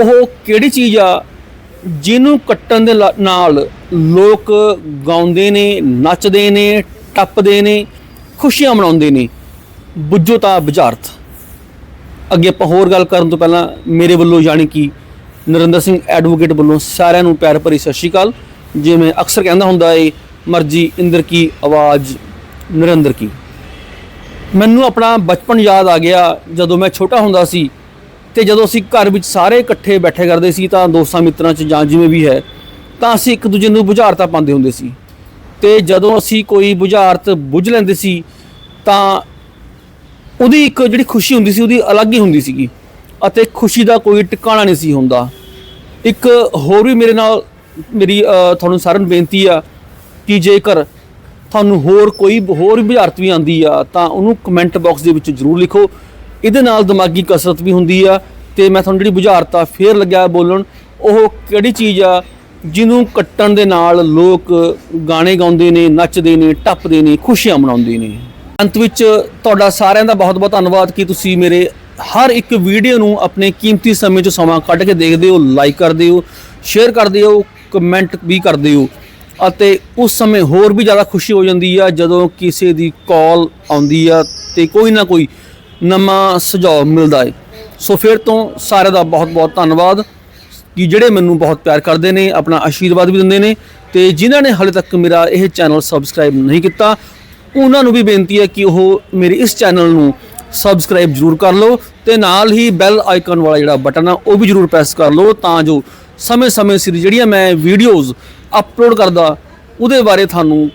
ਉਹ ਕਿਹੜੀ ਚੀਜ਼ ਆ ਜਿਹਨੂੰ ਕੱਟਣ ਦੇ ਲਾ- ਨਾਲ ਲੋਕ ਗਾਉਂਦੇ ਨੇ, ਨੱਚਦੇ ਨੇ, ਟੱਪਦੇ ਨੇ, ਖੁਸ਼ੀਆਂ ਮਨਾਉਂਦੇ ਨੇ। ਬੁੱਝੋ ਤਾਂ ਬੁਝਾਰਤ। ਅੱਗੇ ਆਪਾਂ ਹੋਰ ਗੱਲ ਕਰਨ ਤੋਂ ਪਹਿਲਾਂ ਮੇਰੇ ਵੱਲੋਂ ਯਾਨੀ ਕਿ ਨਰਿੰਦਰ ਸਿੰਘ ਐਡਵੋਕੇਟ ਵੱਲੋਂ ਸਾਰਿਆਂ ਨੂੰ ਪਿਆਰ ਭਰੀ ਸਤਿ ਸ਼੍ਰੀ ਅਕਾਲ। ਜਿਵੇਂ ਅਕਸਰ ਕਹਿੰਦਾ ਹੁੰਦਾ ਏ, ਮਰਜ਼ੀ ਇੰਦਰ ਕੀ ਆਵਾਜ਼, ਨਰਿੰਦਰ ਕੀ। ਮੈਨੂੰ ਆਪਣਾ ਬਚਪਨ ਯਾਦ ਆ ਗਿਆ ਜਦੋਂ ਮੈਂ ਛੋਟਾ ਹੁੰਦਾ ਸੀ। ਤੇ ਜਦੋਂ ਅਸੀਂ ਘਰ ਵਿੱਚ ਸਾਰੇ ਇਕੱਠੇ ਬੈਠੇ ਕਰਦੇ ਸੀ ਤਾਂ ਦੋਸਤਾਂ ਮਿੱਤਰਾਂ 'ਚ ਜਾਂ ਜਿਵੇਂ ਵੀ ਹੈ, ਤਾਂ ਅਸੀਂ ਇੱਕ ਦੂਜੇ ਨੂੰ ਬੁਝਾਰਤਾਂ ਪਾਉਂਦੇ ਹੁੰਦੇ ਸੀ। ਤੇ ਜਦੋਂ ਅਸੀਂ ਕੋਈ ਬੁਝਾਰਤ ਬੁੱਝ ਲੈਂਦੇ ਸੀ, ਤਾਂ ਉਹਦੀ ਇੱਕ ਜਿਹੜੀ ਖੁਸ਼ੀ ਹੁੰਦੀ ਸੀ, ਉਹਦੀ ਅਲੱਗ ਹੀ ਹੁੰਦੀ ਸੀਗੀ ਅਤੇ ਖੁਸ਼ੀ ਦਾ ਕੋਈ ਟਿਕਾਣਾ ਨਹੀਂ ਸੀ ਹੁੰਦਾ। ਇੱਕ ਹੋਰ ਵੀ ਮੇਰੇ ਨਾਲ ਮੇਰੀ ਤੁਹਾਨੂੰ ਸਾਰਿਆਂ ਨੂੰ ਬੇਨਤੀ ਆ ਕਿ ਜੇਕਰ ਤੁਹਾਨੂੰ ਹੋਰ ਕੋਈ, ਹੋਰ ਬੁਝਾਰਤ ਵੀ ਆਂਦੀ ਆ, ਤਾਂ ਉਹਨੂੰ ਕਮੈਂਟ ਬਾਕਸ ਦੇ ਵਿੱਚ ਜਰੂਰ ਲਿਖੋ। ਇਹਦੇ ਨਾਲ ਦਿਮਾਗੀ ਕਸਰਤ ਵੀ ਹੁੰਦੀ ਆ ਤੇ ਮੈਂ ਤੁਹਾਨੂੰ ਜਿਹੜੀ ਬੁਝਾਰਤਾ ਆ ਫੇਰ ਲੱਗਿਆ ਬੋਲਣ, ਉਹ ਕਿਹੜੀ ਚੀਜ਼ ਆ ਜਿਹਨੂੰ ਕੱਟਣ ਦੇ ਨਾਲ ਲੋਕ ਗਾਣੇ ਗਾਉਂਦੇ ਨੇ, ਨੱਚਦੇ ਨੇ, ਟੱਪਦੇ ਨੇ, ਖੁਸ਼ੀਆਂ ਮਨਾਉਂਦੇ ਨੇ। ਅੰਤ ਵਿੱਚ ਤੁਹਾਡਾ ਸਾਰਿਆਂ ਦਾ ਬਹੁਤ ਬਹੁਤ ਧੰਨਵਾਦ ਕਿ ਤੁਸੀਂ ਮੇਰੇ ਹਰ ਇੱਕ ਵੀਡੀਓ ਨੂੰ ਆਪਣੇ ਕੀਮਤੀ ਸਮੇਂ 'ਚ ਸਮਾਂ ਕੱਢ ਕੇ ਦੇਖਦੇ ਹੋ ਲਾਈਕ ਕਰਦੇ ਹੋ ਸ਼ੇਅਰ ਕਰਦੇ ਹੋ ਕਮੈਂਟ ਵੀ ਕਰਦੇ ਹੋ। ਅਤੇ ਉਸ ਸਮੇਂ ਹੋਰ ਵੀ ਜ਼ਿਆਦਾ ਖੁਸ਼ੀ ਹੋ ਜਾਂਦੀ ਆ ਜਦੋਂ ਕਿਸੇ ਦੀ ਕਾਲ ਆਉਂਦੀ ਆ ਤੇ ਕੋਈ ਨਾ ਕੋਈ ਨਵਾਂ ਸੁਝਾਅ ਮਿਲਦਾ ਹੈ ਸੋ ਫਿਰ ਤੋਂ ਸਾਰਿਆਂ ਦਾ ਬਹੁਤ ਬਹੁਤ ਧੰਨਵਾਦ ਕਿ ਜਿਹੜੇ ਮੈਨੂੰ ਬਹੁਤ ਪਿਆਰ ਕਰਦੇ ਨੇ, ਆਪਣਾ ਆਸ਼ੀਰਵਾਦ ਵੀ ਦਿੰਦੇ ਨੇ ਤੇ ਜਿਨ੍ਹਾਂ ਨੇ ਹਾਲੇ ਤੱਕ ਮੇਰਾ ਇਹ ਚੈਨਲ ਸਬਸਕ੍ਰਾਈਬ ਨਹੀਂ ਕੀਤਾ, ਉਹਨਾਂ ਨੂੰ ਵੀ ਬੇਨਤੀ ਹੈ ਕਿ ਉਹ ਮੇਰੇ ਇਸ ਚੈਨਲ ਨੂੰ ਸਬਸਕ੍ਰਾਈਬ ਜ਼ਰੂਰ ਕਰ ਲਓ ਤੇ ਨਾਲ ਹੀ ਬੈਲ ਆਈਕਨ ਵਾਲਾ ਜਿਹੜਾ ਬਟਨ ਆ, ਉਹ ਵੀ ਜ਼ਰੂਰ ਪ੍ਰੈਸ ਕਰ ਲਓ ਤਾਂ ਜੋ ਸਮੇਂ-ਸਮੇਂ ਸਿਰ ਜਿਹੜੀਆਂ ਮੈਂ ਵੀਡੀਓਜ਼ ਅਪਲੋਡ ਕਰਦਾ, ਉਹਦੇ ਬਾਰੇ ਤੁਹਾਨੂੰ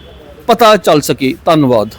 ਪਤਾ ਚੱਲ ਸਕੇ। ਧੰਨਵਾਦ।